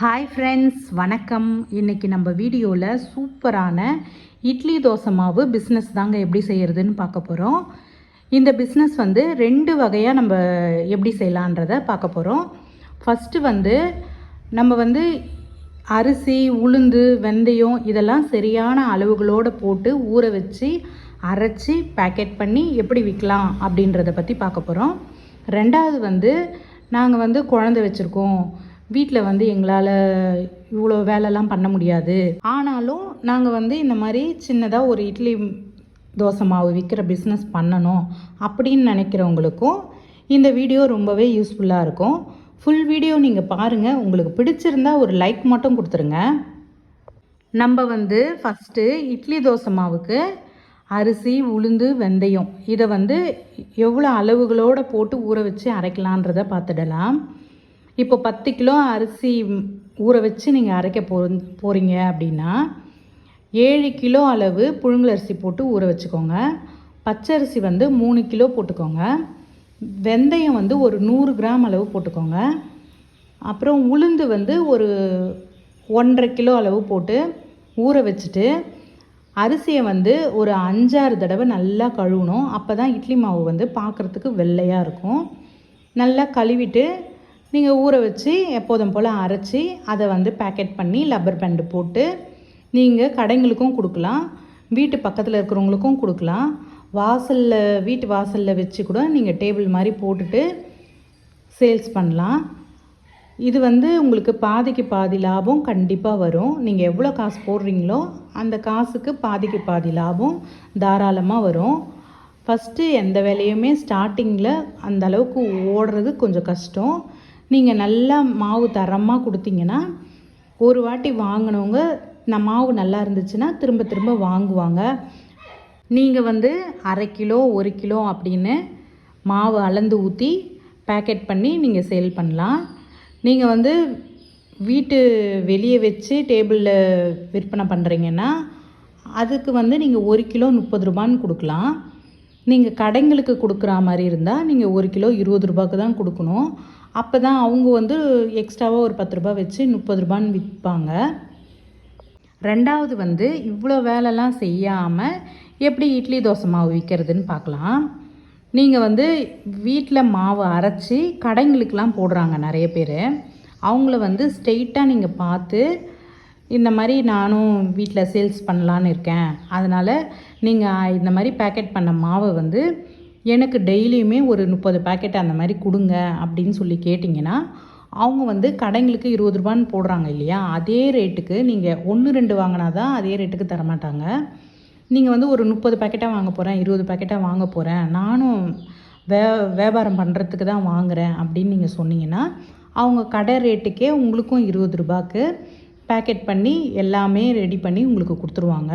Hi friends வணக்கம். இன்றைக்கி நம்ம வீடியோவில் சூப்பரான இட்லி தோசை மாவு பிஸ்னஸ் தாங்க எப்படி செய்கிறதுன்னு பார்க்க போகிறோம் இந்த பிஸ்னஸ் வந்து ரெண்டு வகையாக நம்ம எப்படி செய்யலான்றத பார்க்க போகிறோம் ஃபஸ்ட்டு வந்து நம்ம வந்து அரிசி உளுந்து வெந்தயம் இதெல்லாம் சரியான அளவுகளோடு போட்டு ஊற வச்சு அரைச்சி பேக்கெட் பண்ணி எப்படி விற்கலாம் அப்படின்றத பற்றி பார்க்க போகிறோம் ரெண்டாவது வந்து நாங்கள் வந்து குழந்தை வச்சுருக்கோம். வீட்டில் வந்து எங்களால் இவ்வளோ வேலைலாம் பண்ண முடியாது. ஆனாலும் நாங்கள் வந்து இந்த மாதிரி சின்னதாக ஒரு இட்லி தோசை மாவு விற்கிற பிஸ்னஸ் பண்ணணும் அப்படின்னு நினைக்கிறவங்களுக்கும் இந்த வீடியோ ரொம்பவே யூஸ்ஃபுல்லாக இருக்கும். ஃபுல் வீடியோ நீங்கள் பாருங்கள் உங்களுக்கு பிடிச்சிருந்தா ஒரு லைக் மட்டும் கொடுத்துருங்க. நம்ம வந்து ஃபஸ்ட்டு இட்லி தோசை மாவுக்கு அரிசி உளுந்து வெந்தயம் இதை வந்து எவ்வளோ அளவுகளோடு போட்டு ஊற வச்சு அரைக்கலான்றதை பார்த்துடலாம். இப்போ பத்து கிலோ அரிசி ஊற வச்சு நீங்கள் அரைக்க போ போகிறீங்க அப்படின்னா ஏழு கிலோ அளவு புழுங்கலரிசி போட்டு ஊற வச்சுக்கோங்க. பச்சரிசி வந்து மூணு கிலோ போட்டுக்கோங்க. வெந்தயம் வந்து ஒரு நூறு கிராம் அளவு போட்டுக்கோங்க. அப்புறம் உளுந்து வந்து ஒரு ஒன்றரை கிலோ அளவு போட்டு ஊற வச்சுட்டு அரிசியை வந்து ஒரு அஞ்சாறு தடவை நல்லா கழுவணும். அப்போ தான் இட்லி மாவு வந்து பார்க்குறதுக்கு வெள்ளையாக இருக்கும். நல்லா கழுவிட்டு நீங்கள் ஊற வச்சு எப்போதும் போல் அரைச்சி அதை வந்து பேக்கெட் பண்ணி லப்பர் பேண்டு போட்டு நீங்கள் கடைங்களுக்கும் கொடுக்கலாம். வீட்டு பக்கத்தில் இருக்கிறவங்களுக்கும் கொடுக்கலாம். வாசலில் வீட்டு வாசலில் வச்சு கூட நீங்கள் டேபிள் மாதிரி போட்டுட்டு சேல்ஸ் பண்ணலாம். இது வந்து உங்களுக்கு பாதிக்கு பாதி லாபம் கண்டிப்பாக வரும். நீங்கள் எவ்வளோ காசு போடுறீங்களோ அந்த காசுக்கு பாதிக்கு பாதி லாபம் தாராளமாக வரும். ஃபஸ்ட்டு எந்த வேலையுமே ஸ்டார்டிங்கில் அந்த அளவுக்கு ஓடுறது கொஞ்சம் கஷ்டம். நீங்கள் நல்லா மாவு தரமாக கொடுத்தீங்கன்னா ஒரு வாட்டி வாங்கினவங்க நான் மாவு நல்லா இருந்துச்சுன்னா திரும்ப திரும்ப வாங்குவாங்க. நீங்கள் வந்து அரை கிலோ ஒரு கிலோ அப்படின்னு மாவு அளந்து ஊற்றி பேக்கெட் பண்ணி நீங்கள் சேல் பண்ணலாம். நீங்கள் வந்து வீட்டு வெளியே வச்சு டேபிளில் விற்பனை பண்ணுறீங்கன்னா அதுக்கு வந்து நீங்கள் ஒரு கிலோ முப்பது ரூபான்னு கொடுக்கலாம். நீங்கள் கடைங்களுக்கு கொடுக்குற மாதிரி இருந்தால் நீங்கள் ஒரு கிலோ இருபது ரூபாய்க்கு தான் கொடுக்கணும். அப்போ தான் அவங்க வந்து எக்ஸ்ட்ராவாக ஒரு பத்து ரூபா வச்சு முப்பது ரூபான்னு விற்பாங்க. ரெண்டாவது வந்து இவ்வளோ வேலைலாம் செய்யாமல் எப்படி இட்லி தோசை மாவு விற்கிறதுன்னு பார்க்கலாம். நீங்கள் வந்து வீட்டில் மாவு அரைச்சி கடைங்களுக்கெலாம் போடுறாங்க நிறைய பேர். அவங்கள வந்து ஸ்ட்ரெயிட்டாக நீங்கள் பார்த்து இந்த மாதிரி நானும் வீட்டில் சேல்ஸ் பண்ணலான்னு இருக்கேன். அதனால் நீங்கள் இந்த மாதிரி பேக்கெட் பண்ண மாவை வந்து எனக்கு டெய்லியுமே ஒரு முப்பது பேக்கெட் அந்த மாதிரி கொடுங்க அப்படின்னு சொல்லி கேட்டிங்கன்னா அவங்க வந்து கடைங்களுக்கு இருபது ரூபான்னு போடுறாங்க இல்லையா? அதே ரேட்டுக்கு நீங்கள் ஒன்று ரெண்டு வாங்கினா தான் அதே ரேட்டுக்கு தரமாட்டாங்க நீங்கள் வந்து ஒரு முப்பது பேக்கெட்டாக வாங்க போகிறேன் இருபது பேக்கெட்டாக வாங்க போகிறேன் நானும் வே வியாபாரம் பண்ணுறதுக்கு தான் வாங்குகிறேன் அப்படின்னு நீங்கள் சொன்னீங்கன்னா அவங்க கடை ரேட்டுக்கே உங்களுக்கும் இருபது ரூபாய்க்கு பேக்கெட் பண்ணி எல்லாமே ரெடி பண்ணி உங்களுக்கு கொடுத்துருவாங்க.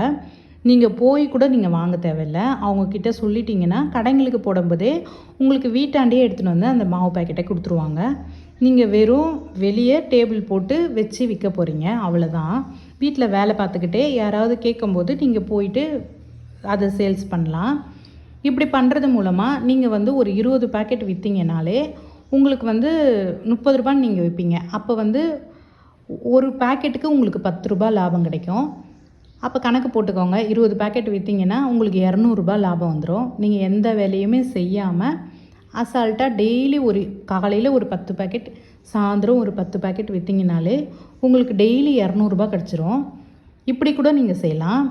நீங்கள் போய் கூட நீங்கள் வாங்க தேவையில்லை. அவங்கக்கிட்ட சொல்லிட்டீங்கன்னா கடைங்களுக்கு போடும்போதே உங்களுக்கு வீட்டாண்டே எடுத்துகிட்டு வந்து அந்த மாவு பேக்கெட்டை கொடுத்துருவாங்க. நீங்கள் வெறும் வெளியே டேபிள் போட்டு வச்சு விற்க போகிறீங்க அவ்வளோதான் வீட்டில் வேலை பார்த்துக்கிட்டே யாராவது கேட்கும்போது நீங்கள் போயிட்டு அதை சேல்ஸ் பண்ணலாம். இப்படி பண்ணுறது மூலமாக நீங்கள் வந்து ஒரு இருபது பேக்கெட் விற்றீங்கனாலே உங்களுக்கு வந்து முப்பது ரூபான்னு நீங்கள் விற்பீங்க அப்போ வந்து ஒரு பேக்கெட்டுக்கு உங்களுக்கு பத்து ரூபாய் லாபம் கிடைக்கும். அப்போ கணக்கு போட்டுக்கோங்க. இருபது பேக்கெட் விற்றீங்கன்னா உங்களுக்கு இரநூறுபா லாபம் வந்துடும் நீங்கள் எந்த வேலையுமே செய்யாமல் அசால்ட்டாக டெய்லி ஒரு காலையில் ஒரு பத்து பேக்கெட் சாயந்தரம் ஒரு பத்து பேக்கெட் விற்றீங்கனாலே உங்களுக்கு டெய்லி இரநூறுபா கிடச்சிரும். இப்படி கூட நீங்கள் செய்யலாம்.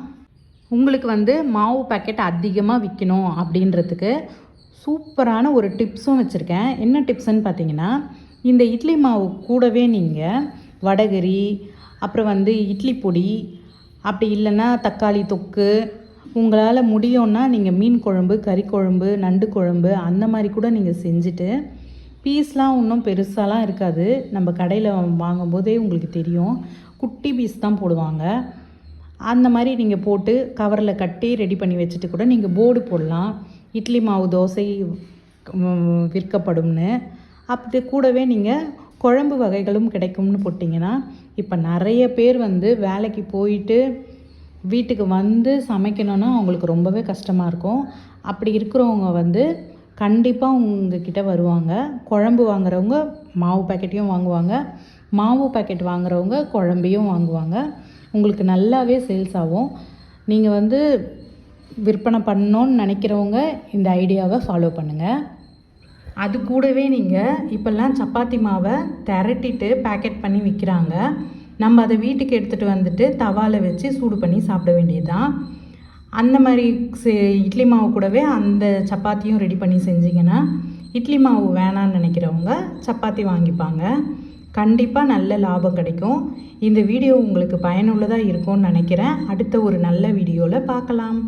உங்களுக்கு வந்து மாவு பேக்கெட் அதிகமாக விற்கணும் அப்படின்றதுக்கு சூப்பரான ஒரு டிப்ஸும் வச்சுருக்கேன். என்ன டிப்ஸ்ன்னு பார்த்தீங்கன்னா இந்த இட்லி மாவு கூடவே நீங்கள் வடகரி அப்புறம் வந்து இட்லி பொடி அப்படி இல்லைன்னா தக்காளி தொக்கு. உங்களால் முடியும்னா நீங்கள் மீன் குழம்பு கறி குழம்பு நண்டு குழம்பு அந்த மாதிரி கூட நீங்கள் செஞ்சுட்டு பீஸ்லாம் ஒன்றும் பெருசாலாம் இருக்காது. நம்ம கடையில் வாங்கும்போதே உங்களுக்கு தெரியும். குட்டி பீஸ் தான் போடுவாங்க. அந்த மாதிரி நீங்கள் போட்டு கவரில் கட்டி ரெடி பண்ணி வச்சுட்டு கூட நீங்கள் போர்டு போடலாம். இட்லி மாவு தோசை விற்கப்படும்னு. அப்படி கூடவே நீங்கள் குழம்பு வகைகளும் கிடைக்கும்னு போட்டிங்கன்னா இப்போ நிறைய பேர் வந்து வேலைக்கு போயிட்டு வீட்டுக்கு வந்து சமைக்கணுன்னா அவங்களுக்கு ரொம்பவே கஷ்டமாக இருக்கும். அப்படி இருக்கிறவங்க வந்து கண்டிப்பாக உங்ககிட்ட வருவாங்க. குழம்பு வாங்குறவங்க மாவு பேக்கெட்டையும் வாங்குவாங்க. மாவு பாக்கெட் வாங்குறவங்க குழம்பையும் வாங்குவாங்க. உங்களுக்கு நல்லாவே சேல்ஸ் ஆகும். நீங்கள் வந்து விற்பனை பண்ணணும்னு நினைக்கிறவங்க இந்த ஐடியாவை ஃபாலோ பண்ணுங்கள் அது கூடவே நீங்கள் இப்போல்லாம் சப்பாத்தி மாவை திரட்டிட்டு பேக்கெட் பண்ணி விற்கிறாங்க நம்ம அதை வீட்டுக்கு எடுத்துகிட்டு வந்துட்டு தவாவில் வச்சு சூடு பண்ணி சாப்பிட வேண்டியதுதான். அந்த மாதிரி இட்லி மாவு கூடவே அந்த சப்பாத்தியும் ரெடி பண்ணி செஞ்சிங்கன்னா இட்லி மாவு வேணான்னு நினைக்கிறவங்க சப்பாத்தி வாங்கிப்பாங்க. கண்டிப்பாக நல்ல லாபம் கிடைக்கும். இந்த வீடியோ உங்களுக்கு பயனுள்ளதாக இருக்கும்னு நினைக்கிறேன். அடுத்த ஒரு நல்ல வீடியோவில் பார்க்கலாம்.